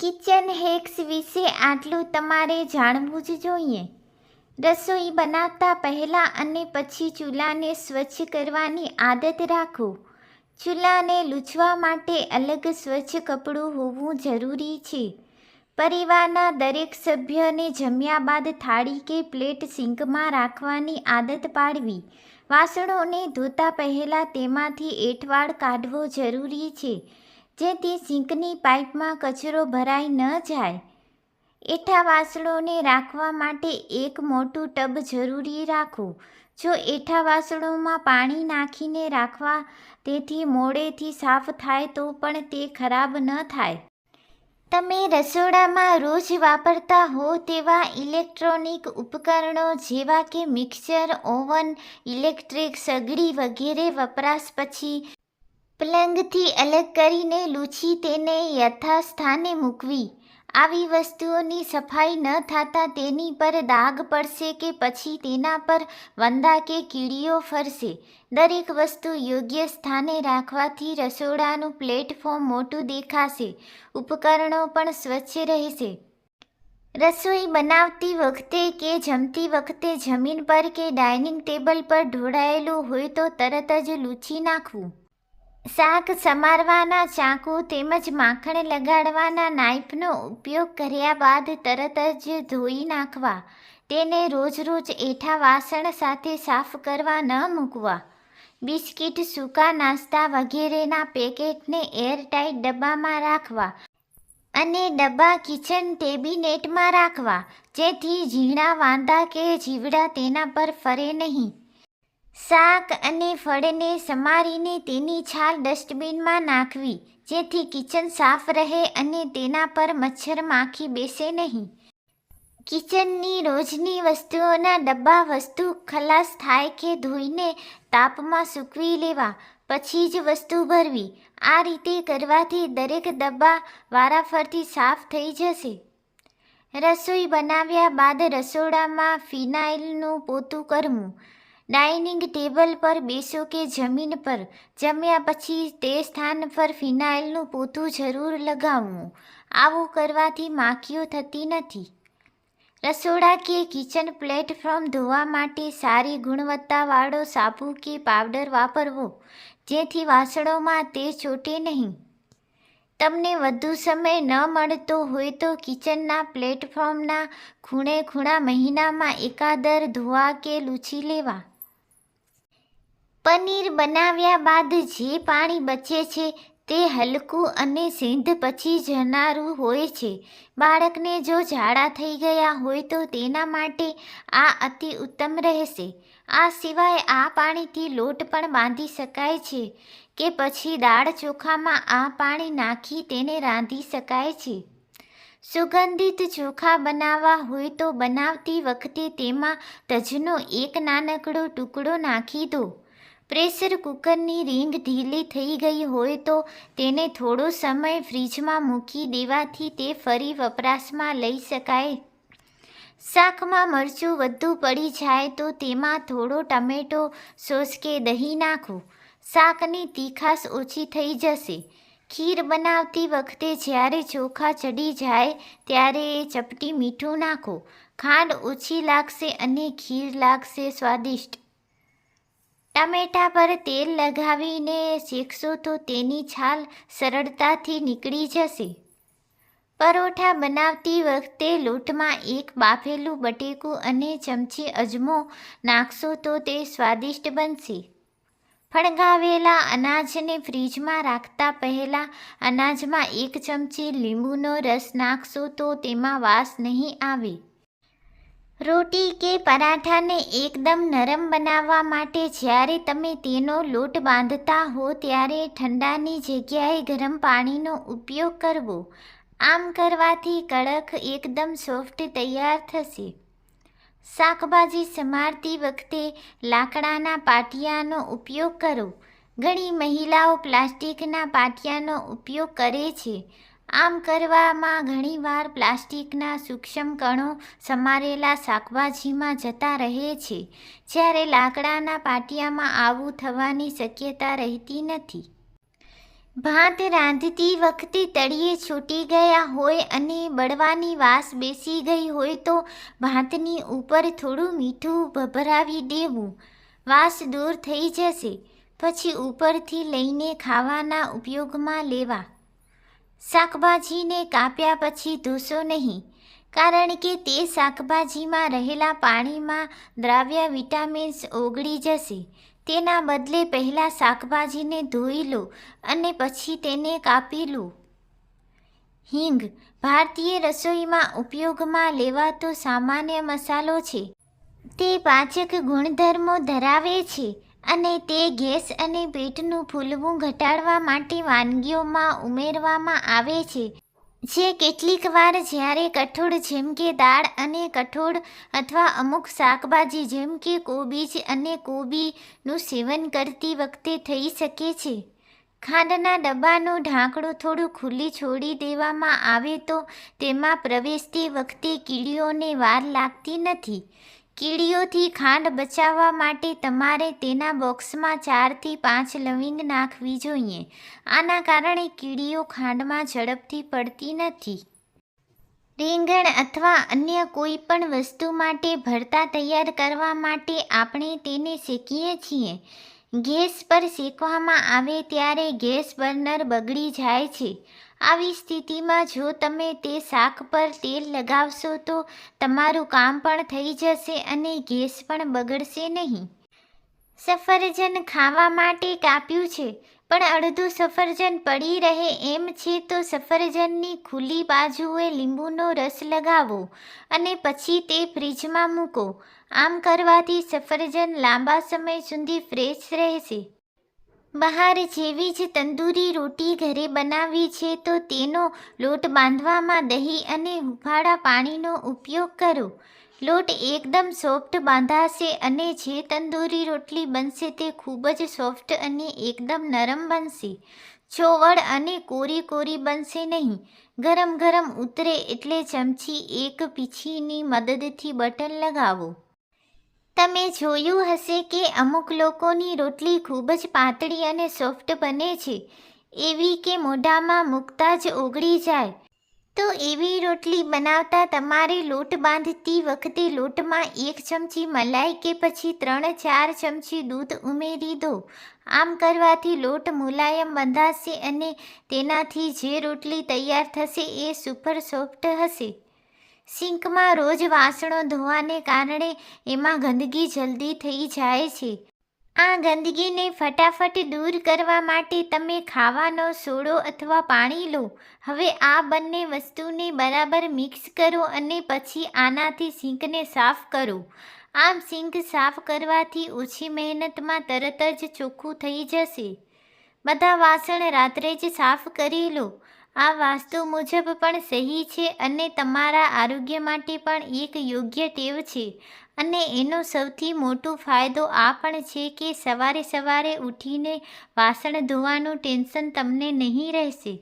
Kitchen hex વિશે આટલું તમારે જાણવું જ જોઈએ. રસોઈ બનાવતા પહેલાં અને પછી ચૂલાને સ્વચ્છ કરવાની આદત રાખો. ચૂલાને લૂછવા માટે અલગ સ્વચ્છ કપડું હોવું જરૂરી છે. પરિવારના દરેક સભ્યને જમ્યા બાદ થાળી કે પ્લેટ સિંકમાં રાખવાની આદત પાડવી. વાસણોને ધોતા પહેલાં તેમાંથી એઠવાડ કાઢવો જરૂરી છે. જેથી સિંકની પાઇપમાં કચરો ભરાઈ ન જાય. એઠા વાસણોને રાખવા માટે એક મોટું ટબ જરૂરી રાખો જો એઠા વાસણોમાં પાણી નાખીને રાખવા તેથી મોડેથી સાફ થાય તો પણ તે ખરાબ ન થાય. તમે રસોડામાં રોજ વાપરતા હો તેવા ઇલેક્ટ્રોનિક ઉપકરણો જેવા કે મિક્સર, ઓવન, ઇલેક્ટ્રિક, સગડી વગેરે વપરાશ પછી પલંગથી અલગ કરીને લૂછી તેને યથાસ્થાને મૂકવી. આવી વસ્તુઓની સફાઈ ન થતાં તેની પર દાગ પડશે કે પછી તેના પર વંદા કે કીડીઓ ફરશે. દરેક વસ્તુ યોગ્ય સ્થાને રાખવાથી રસોડાનું પ્લેટફોર્મ મોટું દેખાશે. ઉપકરણો પણ સ્વચ્છ રહેશે. રસોઈ બનાવતી વખતે કે જમતી વખતે જમીન પર કે ડાઇનિંગ ટેબલ પર ઢોળાયેલું હોય તો તરત જ લૂછી નાખવું. શાક સમારવાના, ચાકુ તેમજ માખણ લગાડવાના નાઇફનો ઉપયોગ કર્યા બાદ તરત જ ધોઈ નાખવા. તેને રોજ રોજ એઠા વાસણ સાથે સાફ કરવા ન મૂકવા. બિસ્કિટ, સૂકા નાસ્તા વગેરેના પેકેટને એરટાઇટ ડબ્બામાં રાખવા અને ડબ્બા કિચન ટેબિનેટમાં રાખવા. જેથી ઝીણા, વાંદા કે જીવડા તેના પર ફરે નહીં. શાક અને ફળને સમારીને તેની છાલ ડસ્ટબિનમાં નાખવી, જેથી કિચન સાફ રહે અને તેના પર મચ્છર માખી બેસે નહીં. કિચનની રોજની વસ્તુઓના ડબ્બા વસ્તુ ખલાસ થાય કે ધોઈને તાપમાં સૂકવી લેવા, પછી જ વસ્તુ ભરવી, આ રીતે કરવાથી દરેક ડબ્બા વારાફરતી સાફ થઈ જશે. રસોઈ બનાવ્યા બાદ રસોડામાં ફિનાઇલનું પોતું કરવું ડાઇનિંગ ટેબલ પર બેસો કે જમીન પર? જમ્યા પછી તે સ્થાન પર ફિનાઇલનું પોતું જરૂર લગાવવું. આવું કરવાથી માખીઓ થતી નથી. રસોડા કે કિચન પ્લેટફોર્મ ધોવા માટે સારી ગુણવત્તાવાળો સાબુ કે પાવડર વાપરવો, જેથી વાસણોમાં તે ચોટે નહીં. તમને વધુ સમય ન મળતો હોય તો કિચનના પ્લેટફોર્મના ખૂણે ખૂણા મહિનામાં એકાદર ધોવા કે લૂછી લેવા. પનીર બનાવ્યા બાદ જે પાણી બચે છે તે હલકું અને સિંધ પછી જનારું હોય છે. બાળકને જો ઝાડા થઈ ગયા હોય તો તેના માટે આ અતિ ઉત્તમ રહેશે. આ સિવાય આ પાણીથી લોટ પણ બાંધી શકાય છે કે પછી દાળ ચોખામાં આ પાણી નાખી તેને રાંધી શકાય છે. સુગંધિત ચોખા બનાવવા હોય તો બનાવતી વખતે તેમાં તજનો એક નાનકડો ટુકડો નાખી દો. પ્રેશર કુકરની રીંગ ઢીલી થઈ ગઈ હોય તો તેને થોડો સમય ફ્રીજમાં મૂકી દેવાથી તે ફરી વપરાશમાં લઈ શકાય. શાકમાં મરચું વધુ પડી જાય તો તેમાં થોડો ટમેટો સોસ કે દહીં નાખો. શાકની તીખાશ ઓછી થઈ જશે. ખીર બનાવતી વખતે જ્યારે ચોખા ચડી જાય ત્યારે એ ચપટી મીઠું નાખો. ખાંડ ઓછી લાગશે અને ખીર લાગશે સ્વાદિષ્ટ. ટમેટા પર તેલ લગાવીને શેકશો તો તેની છાલ સરળતાથી નીકળી જશે. પરોઠા બનાવતી વખતે લોટમાં એક બાફેલું બટેકું અને ચમચી અજમો નાખશો તો તે સ્વાદિષ્ટ બનશે. ફણગાવેલા અનાજને ફ્રીજમાં રાખતા પહેલાં અનાજમાં એક ચમચી લીંબુનો રસ નાખશો તો તેમાં વાસ નહીં આવે. રોટી કે પરાઠાને એકદમ નરમ બનાવવા માટે જ્યારે તમે તેનો લોટ બાંધતા હો ત્યારે ઠંડાની જગ્યાએ ગરમ પાણીનો ઉપયોગ કરવો. આમ કરવાથી કડક એકદમ સોફ્ટ તૈયાર થશે. શાકભાજી સમારતી વખતે લાકડાના પાટિયાનો ઉપયોગ કરો. ઘણી મહિલાઓ પ્લાસ્ટિકના પાટિયાનો ઉપયોગ કરે છે. આમ કરવામાં ઘણીવાર પ્લાસ્ટિકના સૂક્ષ્મ કણો સમારેલા શાકભાજીમાં જતા રહે છે. જ્યારે લાકડાના પાટિયામાં આવું થવાની શક્યતા રહેતી નથી. ભાત રાંધતી વખતે તળિયે છૂટી ગયા હોય અને બળવાની વાસ બેસી ગઈ હોય તો ભાતની ઉપર થોડું મીઠું ભભરાવી દેવું. વાસ દૂર થઈ જશે. પછી ઉપરથી લઈને ખાવાના ઉપયોગમાં લેવા. શાકભાજીને કાપ્યા પછી ધોશો નહીં, કારણ કે તે શાકભાજીમાં રહેલા પાણીમાં દ્રાવ્ય વિટામિન્સ ઓગળી જશે. તેના બદલે પહેલાં શાકભાજીને ધોઈ લો અને પછી તેને કાપી લો. હિંગ ભારતીય રસોઈમાં ઉપયોગમાં લેવાતો સામાન્ય મસાલો છે. તે પાચક ગુણધર્મો ધરાવે છે. અને તે ગેસ અને પેટનું ફૂલવું ઘટાડવા માટે વાનગીઓમાં ઉમેરવામાં આવે છે. જે કેટલીક વાર જ્યારે કઠોળ જેમ કે દાળ અને કઠોળ અથવા અમુક શાકભાજી જેમ કે કોબીજ અને કોબીનું સેવન કરતી વખતે થઈ શકે છે. ખાંડના ડબ્બાનું ઢાંકણું થોડું ખુલ્લી છોડી દેવામાં આવે તો તેમાં પ્રવેશતી વખતે કીડીઓને વાર લાગતી નથી. કીડીઓથી ખાંડ બચાવવા માટે તમારે તેના બોક્સમાં ચારથી પાંચ લવિંગ નાખવી જોઈએ. આના કારણે કીડીઓ ખાંડમાં ઝડપથી પડતી નથી. રીંગણ અથવા અન્ય કોઈ પણ વસ્તુ માટે ભરતા તૈયાર કરવા માટે આપણે તેને શેકીએ છીએ. ગેસ પર શેકવામાં આવે ત્યારે ગેસ બર્નર બગડી જાય છે. આવી સ્થિતિમાં જો તમે તે શાક પર તેલ લગાવશો તો તમારું કામ પણ થઈ જશે અને ગેસ પણ બગડશે નહીં. સફરજન ખાવા માટે કાપ્યું છે, પણ અડધું સફરજન પડી રહે એમ છે તો સફરજનની ખુલ્લી બાજુએ લીંબુનો રસ લગાવો અને પછી તે ફ્રીજમાં મૂકો. આમ કરવાથી સફરજન લાંબા સમય સુધી ફ્રેશ રહેશે. બહાર જેવી જ તંદૂરી રોટી ઘરે બનાવી છે, તો તેનો લોટ બાંધવામાં દહીં અને હુફાળા પાણીનો ઉપયોગ કરો. લોટ એકદમ સોફ્ટ બાંધાશે અને જે તંદૂરી રોટલી બનશે તે ખૂબ જ સોફ્ટ અને એકદમ નરમ બનશે. છોવડ અને કોરી કોરી બનશે નહીં. ગરમ ગરમ ઉતરે એટલે ચમચી એક પીછીની મદદથી બટન લગાવો. તમે જોયું હશે કે અમુક લોકોની રોટલી ખૂબ જ પાતળી અને સોફ્ટ બને છે, એવી કે મોઢામાં મૂકતા જ ઓગળી જાય. તો એવી રોટલી બનાવતા તમારે લોટ બાંધતી વખતે લોટમાં એક ચમચી મલાઈ કે પછી ત્રણ ચાર ચમચી દૂધ ઉમેરી દો. આમ કરવાથી લોટ મુલાયમ બંધાશે અને તેનાથી જે રોટલી તૈયાર થશે એ સુપર સોફ્ટ હશે. સિંકમાં રોજ વાસણો ધોવાને કારણે એમાં ગંદકી જલ્દી થઈ જાય છે. આ ગંદકીને ફટાફટ દૂર કરવા માટે તમે ખાવાનો સોડો અથવા પાણી લો. હવે આ બંને વસ્તુને બરાબર મિક્સ કરો અને પછી આનાથી સિંકને સાફ કરો. આમ સિંક સાફ કરવાથી ઓછી મહેનતમાં તરત જ ચોખ્ખું થઈ જશે. બધા વાસણ રાત્રે જ સાફ કરી લો. આ વાસ્તુ મુજબ પણ સહી છે અને તમારા આરોગ્ય માટે પણ એક યોગ્ય ટેવ છે. અને એનો સૌથી મોટો ફાયદો આ પણ છે કે સવારે સવારે ઉઠીને વાસણ ધોવાનું ટેન્શન તમને નહીં રહેશે.